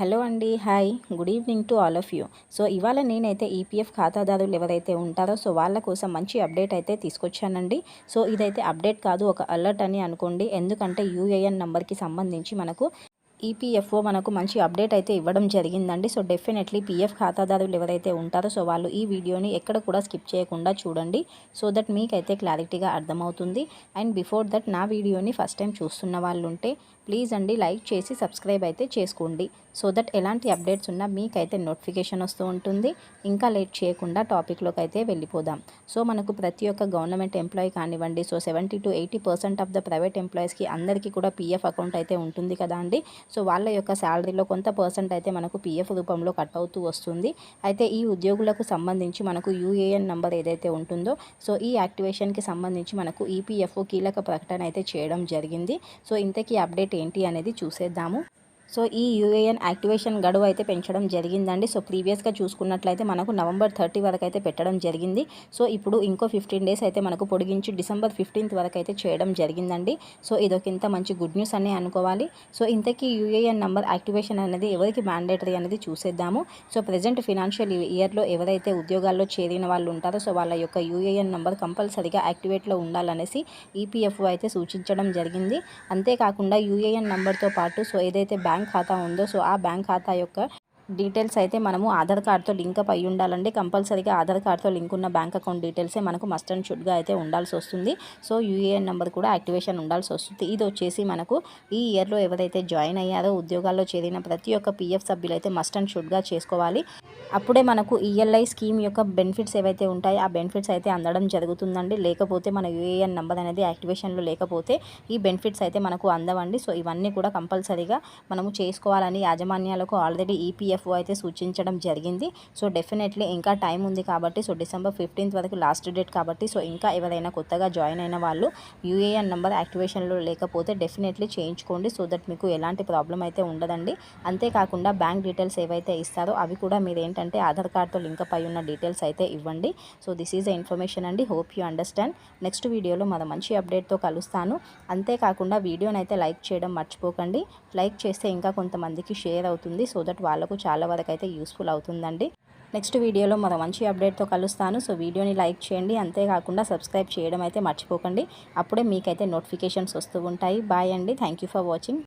Hello అండి hi. Good evening to all of you. So ఇవాళ నేనైతే ఈపీఎఫ్ ఖాతాదారులు ఎవరైతే ఉంటారో సో వాళ్ళ కోసం మంచి అప్డేట్ అయితే తీసుకొచ్చానండి. సో ఇదైతే అప్డేట్ కాదు ఒక అలర్ట్ అని అనుకోండి. ఎందుకంటే యూఏఎన్ నెంబర్కి సంబంధించి మనకు ఈపీఎఫ్ఓ మనకు మంచి అప్డేట్ అయితే ఇవ్వడం జరిగిందండి. సో డెఫినెట్లీ పీఎఫ్ ఖాతాదారులు ఎవరైతే ఉంటారో సో వాళ్ళు ఈ వీడియోని ఎక్కడ కూడా స్కిప్ చేయకుండా చూడండి. సో దట్ మీకైతే క్లారిటీగా అర్థమవుతుంది. అండ్ బిఫోర్ దట్ నా వీడియోని ఫస్ట్ టైం చూస్తున్న వాళ్ళు ఉంటే ప్లీజ్ అండి లైక్ చేసి సబ్స్క్రైబ్ అయితే చేసుకోండి. సో దట్ ఎలాంటి అప్డేట్స్ ఉన్నా మీకైతే నోటిఫికేషన్ వస్తూ ఉంటుంది. ఇంకా లేట్ చేయకుండా టాపిక్లోకి అయితే వెళ్ళిపోదాం. సో మనకు ప్రతి ఒక్క గవర్నమెంట్ ఎంప్లాయీ కానివ్వండి so seventy to eighty percent of the private ఎంప్లాయీస్కి అందరికీ కూడా పీఎఫ్ అకౌంట్ అయితే ఉంటుంది కదా అండి. సో వాళ్ళ యొక్క శాలరీలో కొంత పర్సెంట్ అయితే మనకు పీఎఫ్ రూపంలో కట్ అవుతూ వస్తుంది. అయితే ఈ ఉద్యోగులకు సంబంధించి మనకు యూఏఎన్ నంబర్ ఏదైతే ఉంటుందో సో ఈ యాక్టివేషన్కి సంబంధించి మనకు ఈపీఎఫ్ఓ కీలక ప్రకటన అయితే చేయడం జరిగింది. సో ఇంతకీ అప్డేట్ ఏంటి అనేది చూసేద్దాము. సో ఈ యూఏఎన్ యాక్టివేషన్ గడువు అయితే పెంచడం జరిగిందండి. సో ప్రీవియస్గా చూసుకున్నట్లయితే మనకు నవంబర్ థర్టీ వరకు అయితే పెట్టడం జరిగింది. సో ఇప్పుడు ఇంకో ఫిఫ్టీన్ డేస్ అయితే మనకు పొడిగించి డిసెంబర్ ఫిఫ్టీన్త్ వరకు అయితే చేయడం జరిగిందండి. సో ఇదొక ఇంత మంచి గుడ్ న్యూస్ అనే అనుకోవాలి. సో ఇంతకీ యూఏఎన్ నెంబర్ యాక్టివేషన్ అనేది ఎవరికి మ్యాండేటరీ అనేది చూసేద్దాము. సో ప్రజెంట్ ఫినాన్షియల్ ఇయర్లో ఎవరైతే ఉద్యోగాల్లో చేరిన వాళ్ళు ఉంటారో సో వాళ్ళ యొక్క యూఏఎన్ నెంబర్ కంపల్సరీగా యాక్టివేట్లో ఉండాలనేసి ఈపీఎఫ్ఓ అయితే సూచించడం జరిగింది. అంతేకాకుండా యూఏఎన్ నెంబర్తో పాటు సో ఏదైతే బ్యాంక్ బ్యాంక్ ఖాతా ఉందో సో ఆ బ్యాంక్ ఖాతా యొక్క డీటెయిల్స్ అయితే మనము ఆధార్ కార్డ్తో లింక్ అయి ఉండాలండి. కంపల్సరీగా ఆధార్ కార్డ్తో లింక్ ఉన్న బ్యాంక్ అకౌంట్ డీటెయిల్సే మనకు మస్ట్ అండ్ షుడ్గా అయితే ఉండాల్సి వస్తుంది. సో యూఏఎన్ నెంబర్ కూడా యాక్టివేషన్ ఉండాల్సి వస్తుంది. ఇది వచ్చేసి మనకు ఈ ఇయర్లో ఎవరైతే జాయిన్ అయ్యారో ఉద్యోగాల్లో చేరిన ప్రతి ఒక్క పీఎఫ్ సభ్యులు అయితే మస్ట్ అండ్ షుడ్గా చేసుకోవాలి. అప్పుడే మనకు ఈఎల్ఐ స్కీమ్ యొక్క బెనిఫిట్స్ ఏవైతే ఉంటాయో ఆ బెనిఫిట్స్ అయితే అందడం జరుగుతుందండి. లేకపోతే మన యూఏఎన్ నెంబర్ అనేది యాక్టివేషన్లో లేకపోతే ఈ బెనిఫిట్స్ అయితే మనకు అందవండి. సో ఇవన్నీ కూడా కంపల్సరీగా మనము చేసుకోవాలని యాజమాన్యాలకు ఆల్రెడీ ఈపీఎఫ్ ఈపీఎఫ్ఓ అయితే సూచించడం జరిగింది. సో డెఫినెట్లీ ఇంకా టైం ఉంది కాబట్టి సో డిసెంబర్ ఫిఫ్టీన్త్ వరకు లాస్ట్ డేట్ కాబట్టి సో ఇంకా ఎవరైనా కొత్తగా జాయిన్ అయిన వాళ్ళు యూఏఎన్ నెంబర్ యాక్టివేషన్లో లేకపోతే డెఫినెట్లీ చేయించుకోండి. సో దట్ మీకు ఎలాంటి ప్రాబ్లం అయితే ఉండదండి. అంతేకాకుండా బ్యాంక్ డీటెయిల్స్ ఏవైతే ఇస్తారో అవి కూడా మీరు ఏంటంటే ఆధార్ కార్డ్తో లింక్ అయి ఉన్న డీటెయిల్స్ అయితే ఇవ్వండి. So this is the information అండి. హోప్ యూ అండర్స్టాండ్ నెక్స్ట్ వీడియోలో మన మంచి అప్డేట్తో కలుస్తాను. అంతేకాకుండా వీడియోని అయితే లైక్ చేయడం మర్చిపోకండి. లైక్ చేస్తే ఇంకా కొంతమందికి షేర్ అవుతుంది. సో దట్ వాళ్ళకు చాలా వరకు అయితే యూస్ఫుల్ అవుతుందండి. నెక్స్ట్ వీడియోలో మరో మంచి అప్డేట్తో కలుస్తాను. సో వీడియోని లైక్ చేయండి. అంతేకాకుండా సబ్స్క్రైబ్ చేయడం అయితే మర్చిపోకండి. అప్పుడే మీకైతే నోటిఫికేషన్స్ వస్తూ ఉంటాయి. బాయ్ అండి. Thank for watching